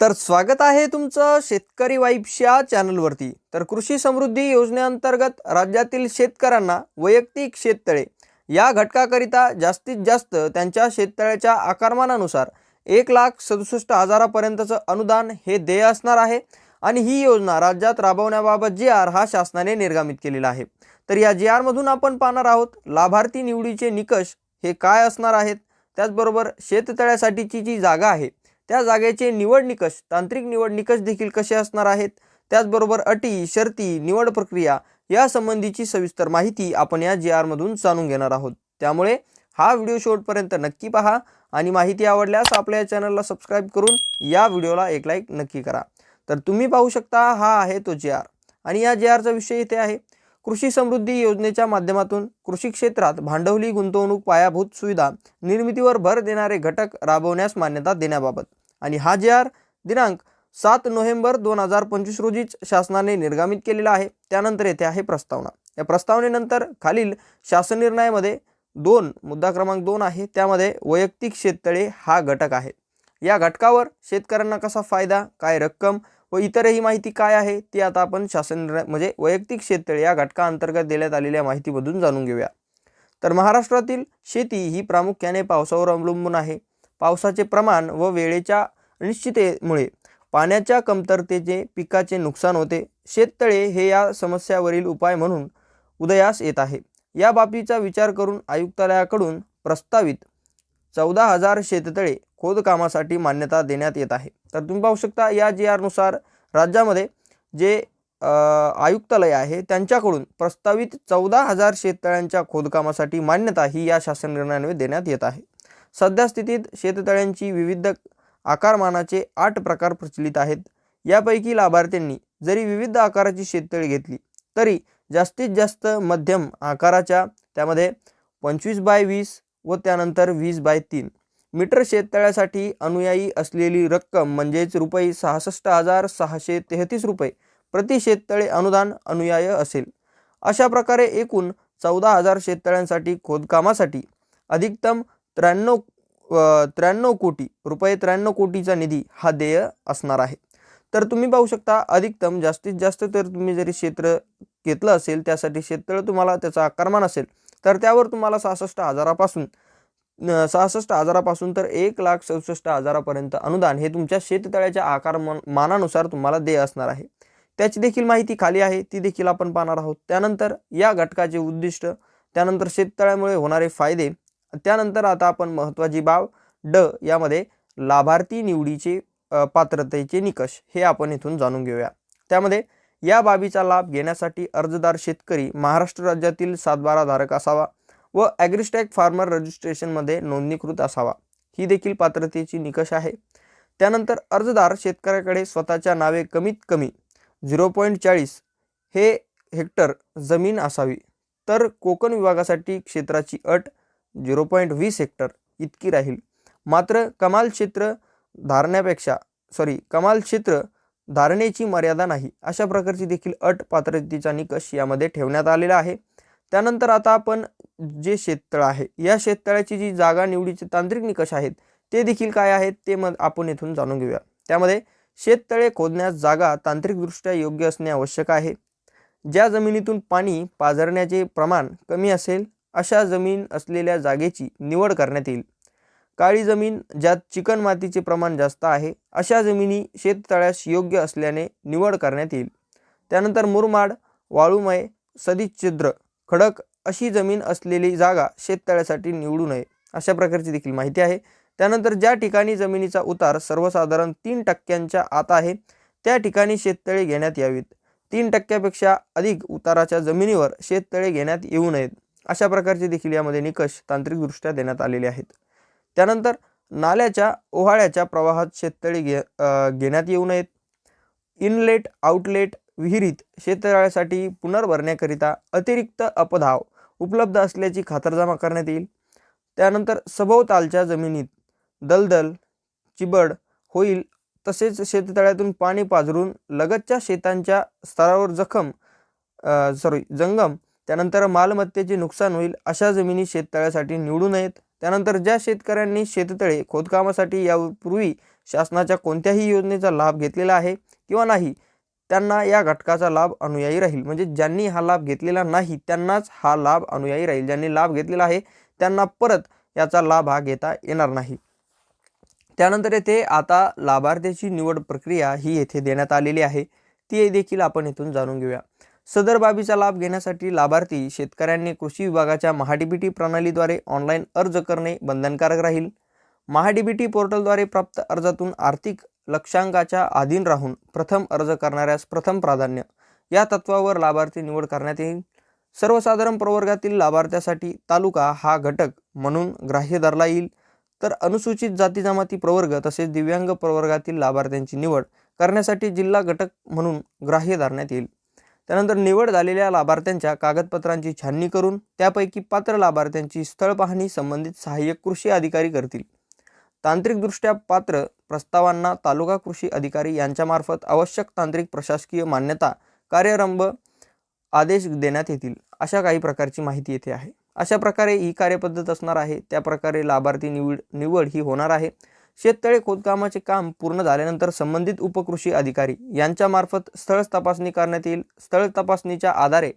तर स्वागत आहे तुमचं शेतकरी वाईफच्या चॅनलवरती. तर कृषी समृद्धी योजनेअंतर्गत राज्यातील शेतकऱ्यांना वैयक्तिक शेततळे या घटकाकरिता जास्तीत जास्त त्यांच्या शेततळ्याच्या आकारमानानुसार एक लाख सदुसष्ट हजारापर्यंतचं अनुदान हे देय असणार आहे आणि ही योजना राज्यात राबवण्याबाबत जी आर हा शासनाने निर्गमित केलेला आहे. तर या जी आरमधून आपण पाहणार आहोत लाभार्थी निवडीचे निकष हे काय असणार आहेत? त्याचबरोबर शेततळ्यासाठीची जी जागा आहे त्या जागेचे निवड निकष तांत्रिक निवड निकष देखील कसे असणार आहेत? त्याचबरोबर अटी शर्ती निवड प्रक्रिया या संबंधीची सविस्तर माहिती आपण या जी आरमधून जाणून घेणार आहोत. त्यामुळे हा व्हिडिओ शेवटपर्यंत नक्की पहा आणि माहिती आवडल्यास आपल्या या चॅनलला सबस्क्राईब करून या व्हिडिओला एक लाईक नक्की करा. तर तुम्ही पाहू शकता हा आहे तो जे आर आणि या जे आरचा विषय इथे आहे. कृषी समृद्धी योजनेच्या माध्यमातून कृषी क्षेत्रात भांडवली गुंतवणूक पायाभूत सुविधा निर्मितीवर भर देणारे घटक राबवण्यास मान्यता देण्याबाबत. आणि हा जे आर दिनांक सात नोव्हेंबर दोन हजार पंचवीस रोजीच शासनाने निर्गमित केलेला आहे. त्यानंतर येथे आहे प्रस्तावना. या प्रस्तावनेनंतर खालील शासन निर्णयामध्ये दोन मुद्दा क्रमांक दोन आहे. त्यामध्ये वैयक्तिक शेततळे हा घटक आहे. या घटकावर शेतकऱ्यांना कसा फायदा? काय रक्कम? व इतरही माहिती काय आहे ती आता आपण शासन म्हणजे वैयक्तिक शेततळे या घटकाअंतर्गत देण्यात आलेल्या माहितीमधून जाणून घेऊया. तर महाराष्ट्रातील शेती ही प्रामुख्याने पावसावर अवलंबून आहे. पावसाचे प्रमाण व वेळेच्या अनिश्चिततेमुळे पाण्याच्या कमतरतेचे पिकाचे नुकसान होते. शेततळे हे या समस्यावरील उपाय म्हणून उदयास येत आहे. या बाबीचा विचार करून आयुक्तालयाकडून प्रस्तावित चौदा हजार शेततळे खोदकामासाठी मान्यता देण्यात येत आहे. तर तुम्ही पाहू शकता या जी आरनुसार राज्यामध्ये जे आयुक्तालय आहे त्यांच्याकडून प्रस्तावित चौदा हजार शेततळ्यांच्या खोदकामासाठी मान्यता ही या शासन निर्णयान्वये देण्यात येत आहे. सध्या स्थितीत शेततळ्यांची विविध आकारमानाचे आठ प्रकार प्रचलित आहेत. यापैकी लाभार्थ्यांनी जरी विविध आकाराची शेततळी घेतली तरी जास्तीत जास्त मध्यम आकाराच्या त्यामध्ये पंचवीस बाय वीस व त्यानंतर वीस बाय तीन. मीटर शेततळ्यासाठी अनुयायी असलेली रक्कम म्हणजेच रुपये सहासष्ट हजार सहाशे तेहतीस रुपये प्रति शेततळे अनुदान अनुयाय असेल. अशा प्रकारे एकूण चौदा हजार शेततळ्यांसाठी खोदकामासाठी अधिकतम त्र्याण्णव त्र्याण्णव कोटी रुपये त्र्याण्णव कोटीचा निधी हा देय असणार आहे. तर तुम्ही पाहू शकता अधिकतम जास्तीत जास्त तर तुम्ही जरी क्षेत्र घेतलं असेल त्यासाठी शेततळं तुम्हाला त्याचा आकारमान असेल तर त्यावर तुम्हाला सहासष्ट हजारापासून सहासष्ट हजारापासून तर एक लाख चौसष्ट हजारापर्यंत अनुदान हे तुमच्या शेततळ्याच्या आकार मानानुसार तुम्हाला देय असणार आहे. त्याची देखील माहिती खाली आहे ती देखील आपण पाहणार आहोत. त्यानंतर या घटकाचे उद्दिष्ट त्यानंतर शेततळ्यामुळे होणारे फायदे त्यानंतर आता आपण महत्त्वाची बाब ड यामध्ये लाभार्थी निवडीचे पात्रतेचे निकष हे आपण इथून जाणून घेऊया. त्यामध्ये या बाबीचा लाभ घेण्यासाठी अर्जदार शेतकरी महाराष्ट्र राज्यातील सातबारा धारक असावा व ॲग्रिस्टॅक फार्मर रजिस्ट्रेशनमध्ये नोंदणीकृत असावा. ही देखील पात्रतेची निकष आहे. त्यानंतर अर्जदार शेतकऱ्याकडे स्वतःच्या नावे कमीत कमी झिरो पॉईंट चाळीस हे हेक्टर जमीन असावी. तर कोकण विभागासाठी क्षेत्राची अट झिरो पॉईंट वीस हेक्टर इतकी राहील. मात्र कमाल क्षेत्र धारण्यापेक्षा सॉरी कमाल क्षेत्र धारणेची मर्यादा नाही. अशा प्रकारची देखील अट पात्रतेचा निकष यामध्ये ठेवण्यात आलेला आहे. त्यानंतर आता आपण जे शेततळ आहे या शेततळ्याची जी जागा निवडीचे तांत्रिक निकष आहेत ते देखील काय आहेत ते मग आपण इथून जाणून घेऊया. त्यामध्ये शेततळे खोदण्यास जागा तांत्रिकदृष्ट्या योग्य असणे आवश्यक आहे. ज्या जमिनीतून पाणी पाझरण्याचे प्रमाण कमी असेल अशा जमीन असलेल्या जागेची निवड करण्यात येईल. काळी जमीन ज्यात चिकणमातीचे प्रमाण जास्त आहे अशा जमिनी शेततळ्यास योग्य असल्याने निवड करण्यात येईल. त्यानंतर मुरमाड वाळूमय सदिच्छिद्र खडक अशी जमीन असलेली जागा शेततळ्यासाठी निवडू नये अशा प्रकारची देखील माहिती आहे. त्यानंतर ज्या ठिकाणी जमिनीचा उतार सर्वसाधारण तीन टक्क्यांच्या आत आहे त्या ठिकाणी शेततळे घेण्यात यावीत. तीन टक्क्यापेक्षा अधिक उताराच्या जमिनीवर शेततळे घेण्यात येऊ नयेत अशा प्रकारचे देखील यामध्ये निकष तांत्रिकदृष्ट्या देण्यात आलेले आहेत. त्यानंतर नाल्याच्या ओहाळ्याच्या प्रवाहात शेततळी घे घेण्यात येऊ नयेत. इनलेट आउटलेट विहिरीत शेततळ्यासाठी पुनर्भरण्याकरिता अतिरिक्त अपधाव उपलब्ध असल्याची खातरजमा करण्यात येईल. त्यानंतर सभोवतालच्या जमिनीत दलदल चिबड होईल तसेच शेततळ्यातून पाणी पाझरून लगतच्या शेतांच्या स्तरावर जखम सॉरी जंगम त्यानंतर मालमत्तेचे नुकसान होईल अशा जमिनी शेततळ्यासाठी निवडू नयेत. त्यानंतर ज्या शेतकऱ्यांनी शेततळे खोदकामासाठी यापूर्वी शासनाच्या कोणत्याही योजनेचा लाभ घेतलेला आहे किंवा नाही त्यांना या घटकाचा लाभ अनुयायी राहील. म्हणजे ज्यांनी हा लाभ घेतलेला नाही त्यांनाच हा लाभ अनुयायी राहील. ज्यांनी लाभ घेतलेला आहे त्यांना परत याचा लाभ हा घेता येणार नाही. त्यानंतर येथे आता लाभार्थ्याची निवड प्रक्रिया ही येथे देण्यात आलेली आहे. ती देखील आपण इथून जाणून घेऊया. सदर बाबीचा लाभ घेण्यासाठी लाभार्थी शेतकऱ्यांनी कृषी विभागाच्या महाडीबीटी प्रणालीद्वारे ऑनलाईन अर्ज करणे बंधनकारक राहील. महाडीबीटी पोर्टलद्वारे प्राप्त अर्जातून आर्थिक लक्षांकाच्या अधीन राहून प्रथम अर्ज करणाऱ्यास प्रथम प्राधान्य या तत्वावर लाभार्थी निवड करण्यात येईल. सर्वसाधारण प्रवर्गातील लाभार्थ्यासाठी तालुका हा घटक म्हणून ग्राह्य धरला येईल. तर अनुसूचित जाती जमाती प्रवर्ग तसेच दिव्यांग प्रवर्गातील लाभार्थ्यांची निवड करण्यासाठी जिल्हा घटक म्हणून ग्राह्य धरण्यात येईल. त्यानंतर निवड झालेल्या लाभार्थ्यांच्या कागदपत्रांची छाननी करून त्यापैकी पात्र लाभार्थ्यांची स्थळ पाहणी संबंधित सहाय्यक कृषी अधिकारी करतील. तांत्रिकदृष्ट्या पात्र प्रस्तावांना तालुका कृषी अधिकारी यांच्यामार्फत आवश्यक तांत्रिक प्रशासकीय मान्यता कार्यारंभ आदेश देण्यात येतील अशा काही प्रकारची माहिती येथे आहे. अशा प्रकारे ही कार्यपद्धत असणार आहे त्या प्रकारे लाभार्थी निवड निवड ही होणार आहे. शेततळे खोदकामाचे काम पूर्ण झाल्यानंतर संबंधित उपकृषी अधिकारी यांच्यामार्फत स्थळ तपासणी करण्यात येईल. स्थळ तपासणीच्या आधारे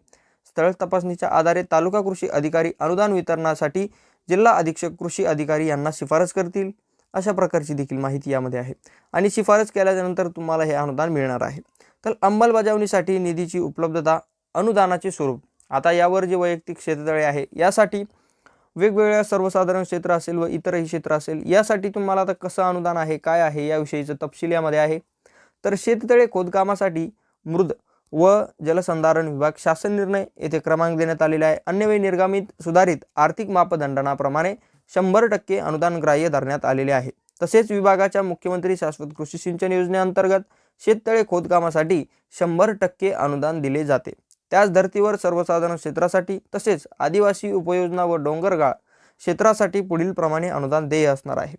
स्थळ तपासणीच्या आधारे तालुका कृषी अधिकारी अनुदान वितरणासाठी जिल्हा अधीक्षक कृषी अधिकारी यांना शिफारस करतील. अशा प्रकारची देखील माहिती यामध्ये आहे. आणि शिफारस केल्यानंतर तुम्हाला हे अनुदान मिळणार आहे. तर अंमलबजावणीसाठी निधीची उपलब्धता अनुदानाचे स्वरूप. आता यावर जे वैयक्तिक शेततळे आहे यासाठी वेगवेगळ्या सर्वसाधारण क्षेत्र असेल व इतरही क्षेत्र असेल यासाठी तुम्हाला आता कसं अनुदान आहे काय आहे याविषयीचं तपशील यामध्ये आहे. तर शेततळे खोदकामासाठी मृद व जलसंधारण विभाग शासन निर्णय येथे क्रमांक देण्यात आलेला आहे. अन्यवेळी निर्गमित सुधारित आर्थिक मापदंडनाप्रमाणे शंभर टक्के अनुदान ग्राह्य धरण्यात आलेले आहे. तसेच विभागाच्या मुख्यमंत्री शाश्वत कृषी सिंचन योजनेअंतर्गत शेततळे खोदकामासाठी शंभर टक्के अनुदान दिले जाते. त्याच धर्तीवर सर्वसाधारण क्षेत्रासाठी तसेच आदिवासी उपयोजना व डोंगरगाळ क्षेत्रासाठी पुढील प्रमाणे अनुदान देय असणार आहे.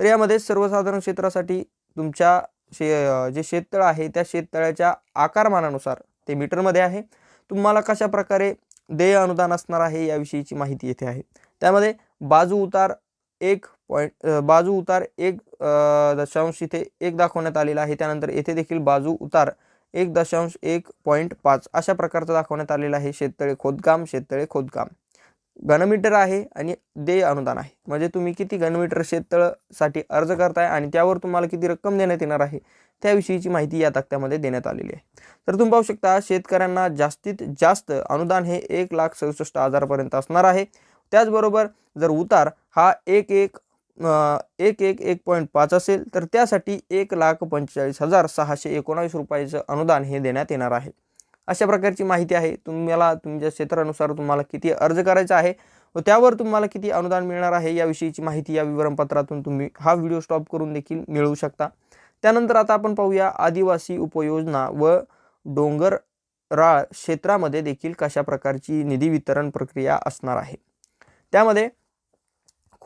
तर यामध्ये सर्वसाधारण क्षेत्रासाठी तुमच्या शे जे शेततळ आहे त्या शेततळ्याच्या आकारमानानुसार ते मीटरमध्ये आहे. तुम्हाला कशा प्रकारे देय अनुदान असणार आहे याविषयीची माहिती येथे आहे. त्यामध्ये बाजू उतार एक पॉईंट बाजू उतार एक दशांश इथे एक दाखवण्यात आलेला आहे. त्यानंतर येथे देखील बाजू उतार एक दशांश एक पॉईंट पाच अशा प्रकारचं दाखवण्यात आलेलं आहे. शेततळे खोदकाम शेततळे खोदकाम. घनमीटर आहे आणि देय अनुदान आहे. म्हणजे तुम्ही किती घनमीटर शेततळसाठी अर्ज करताय आणि त्यावर तुम्हाला किती रक्कम देण्यात येणार आहे त्याविषयीची माहिती या तक्त्यामध्ये देण्यात आलेली आहे. तर तुम्ही पाहू शकता शेतकऱ्यांना जास्तीत जास्त अनुदान हे एक लाख सदुसष्ट हजारपर्यंत असणार आहे. त्याचबरोबर जर उतार हा एक एक एक एक एक पॉईंट पाच असेल तर त्यासाठी एक लाख पंचेचाळीस हजार सहाशे एकोणावीस रुपयाचं अनुदान हे देण्यात येणार आहे. अशा प्रकारची माहिती आहे. तुम्हाला तुमच्या क्षेत्रानुसार तुम्हाला किती अर्ज करायचा आहे व त्यावर तुम्हाला किती अनुदान मिळणार आहे याविषयीची माहिती या विवरणपत्रातून तुम्ही हा व्हिडिओ स्टॉप करून देखील मिळवू शकता. त्यानंतर आता आपण पाहूया आदिवासी उपयोजना व डोंगर राळ क्षेत्रामध्ये देखील कशा प्रकारची निधी वितरण प्रक्रिया असणार आहे. त्यामध्ये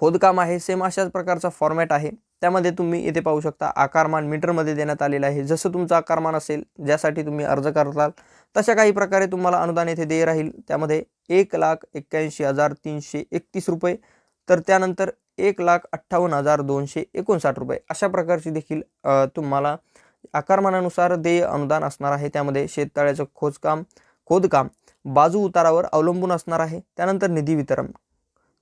खोदकाम आहे सेम अशाच प्रकारचा फॉर्मॅट आहे. त्यामध्ये तुम्ही इथे पाहू शकता आकारमान मीटरमध्ये देण्यात आलेलं आहे. जसं तुमचं आकारमान असेल ज्यासाठी तुम्ही अर्ज करताल तशा काही प्रकारे तुम्हाला अनुदान येथे देय राहील. त्यामध्ये एक लाख एक्क्याऐंशी हजार तीनशे एकतीस रुपये तर त्यानंतर एक लाख अठ्ठावन्न हजार दोनशे एकोणसाठ रुपये. अशा प्रकारची देखील तुम्हाला आकारमानानुसार देय अनुदान असणार आहे. त्यामध्ये शेततळ्याचं खोदकाम खोदकाम बाजू उतारावर अवलंबून असणार आहे. त्यानंतर निधी वितरण.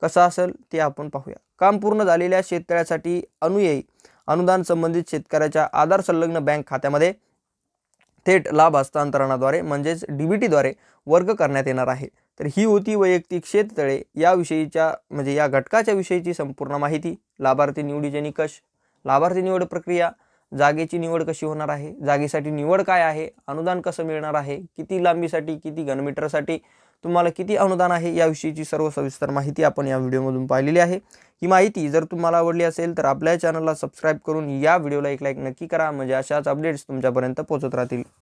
कसं असेल ते आपण पाहूया. काम पूर्ण झालेल्या शेततळ्यासाठी अनुयायी अनुदान संबंधित शेतकऱ्याच्या आधार संलग्न बँक खात्यामध्ये थेट लाभ हस्तांतरणाद्वारे म्हणजेच डी बी टीद्वारे वर्ग करण्यात येणार आहे. तर ही होती वैयक्तिक शेततळे. याविषयीच्या म्हणजे या घटकाच्या विषयीची संपूर्ण माहिती. लाभार्थी निवडीचे निकष लाभार्थी निवड प्रक्रिया जागेची निवड कशी होणार आहे जागेसाठी निवड काय आहे अनुदान कसं मिळणार आहे किती लांबीसाठी किती घनमीटरसाठी तुम्हाला किती अनुदान आहे याविषयीची सर्व सविस्तर माहिती आपण या व्हिडिओमधून पाहिलेली आहे. ही माहिती जर तुम्हाला आवडली असेल तर आपल्या चॅनलला सबस्क्राईब करून या व्हिडिओला एक लाईक नक्की करा. म्हणजे अशाच अपडेट्स तुमच्यापर्यंत पोहोचत राहतील.